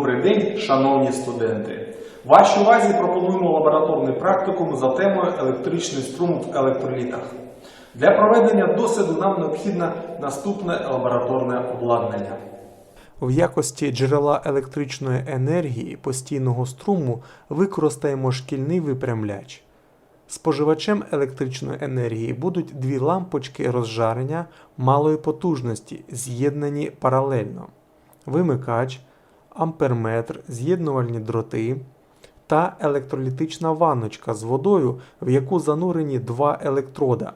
день, шановні студенти! Вашій увазі пропонуємо лабораторний практикум за темою електричний струм в електролітах. Для проведення досліду нам необхідне наступне лабораторне обладнання. В якості джерела електричної енергії постійного струму використаємо шкільний випрямляч. Споживачем електричної енергії будуть дві лампочки розжарення малої потужності, з'єднані паралельно, вимикач, амперметр, з'єднувальні дроти та електролітична ванночка з водою, в яку занурені два електрода.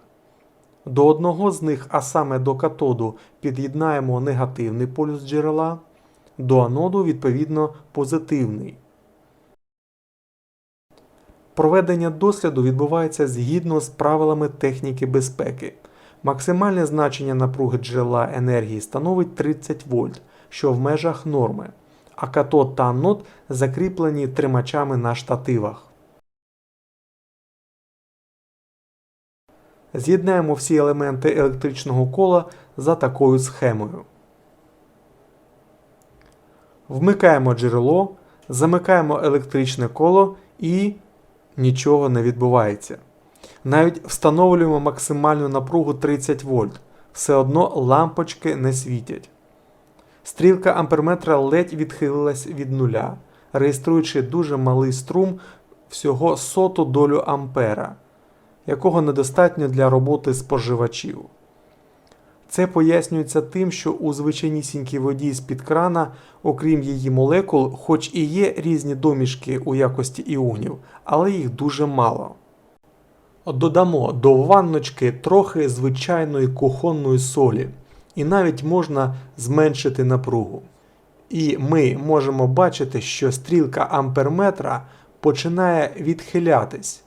До одного з них, а саме до катоду, під'єднаємо негативний полюс джерела, до аноду, відповідно, позитивний. Проведення досліду відбувається згідно з правилами техніки безпеки. Максимальне значення напруги джерела енергії становить 30 вольт, що в межах норми, а катод та анод закріплені тримачами на штативах. З'єднаємо всі елементи електричного кола за такою схемою. Вмикаємо джерело, замикаємо електричне коло і нічого не відбувається. Навіть встановлюємо максимальну напругу 30 вольт. Все одно лампочки не світять. Стрілка амперметра ледь відхилилась від нуля, реєструючи дуже малий струм всього соту долю ампера, якого недостатньо для роботи споживачів. Це пояснюється тим, що у звичайнісінькій воді з-під крана, окрім її молекул, хоч і є різні домішки у якості іонів, але їх дуже мало. Додамо до ванночки трохи звичайної кухонної солі, і навіть можна зменшити напругу. І ми можемо бачити, що стрілка амперметра починає відхилятись.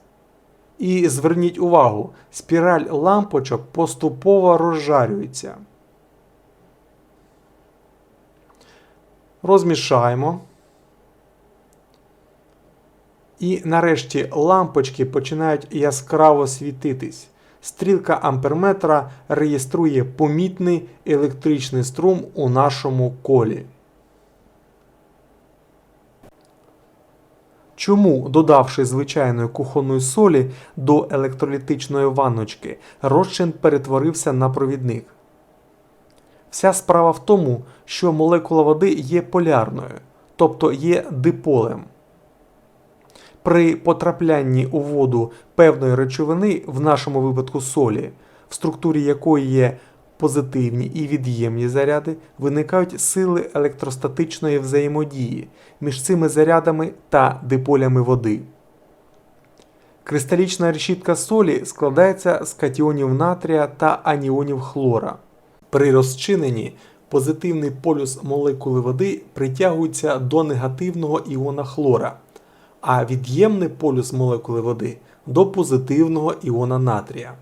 І зверніть увагу, спіраль лампочок поступово розжарюється. Розмішаємо. І нарешті лампочки починають яскраво світитись. Стрілка амперметра реєструє помітний електричний струм у нашому колі. Чому, додавши звичайної кухонної солі до електролітичної ванночки, розчин перетворився на провідник? Вся справа в тому, що молекула води є полярною, тобто є диполем. При потраплянні у воду певної речовини, в нашому випадку солі, в структурі якої є позитивні і від'ємні заряди, виникають сили електростатичної взаємодії між цими зарядами та диполями води. Кристалічна решітка солі складається з катіонів натрія та аніонів хлора. При розчиненні позитивний полюс молекули води притягується до негативного іона хлора, а від'ємний полюс молекули води до позитивного іона натрія.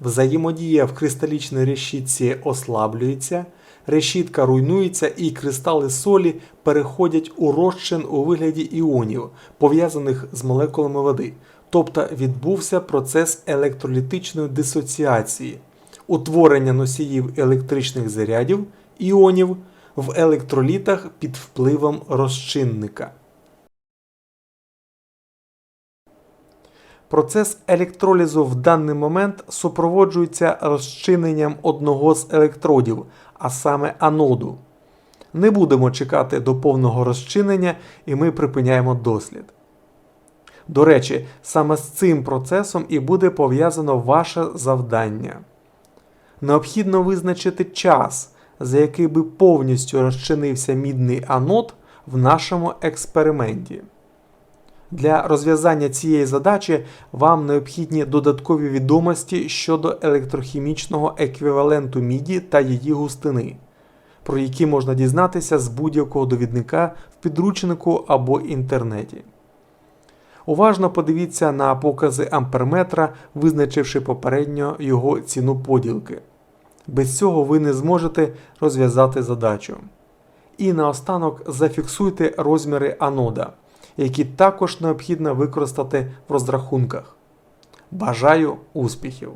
Взаємодія в кристалічній решітці ослаблюється, решітка руйнується і кристали солі переходять у розчин у вигляді іонів, пов'язаних з молекулами води. Тобто відбувся процес електролітичної дисоціації, утворення носіїв електричних зарядів іонів в електролітах під впливом розчинника. Процес електролізу в даний момент супроводжується розчиненням одного з електродів, а саме аноду. Не будемо чекати до повного розчинення і ми припиняємо дослід. До речі, саме з цим процесом і буде пов'язано ваше завдання. Необхідно визначити час, за який би повністю розчинився мідний анод в нашому експерименті. Для розв'язання цієї задачі вам необхідні додаткові відомості щодо електрохімічного еквіваленту міді та її густини, про які можна дізнатися з будь-якого довідника в підручнику або інтернеті. Уважно подивіться на покази амперметра, визначивши попередньо його ціну поділки. Без цього ви не зможете розв'язати задачу. І наостанок зафіксуйте розміри анода які також необхідно використати в розрахунках. Бажаю успіхів!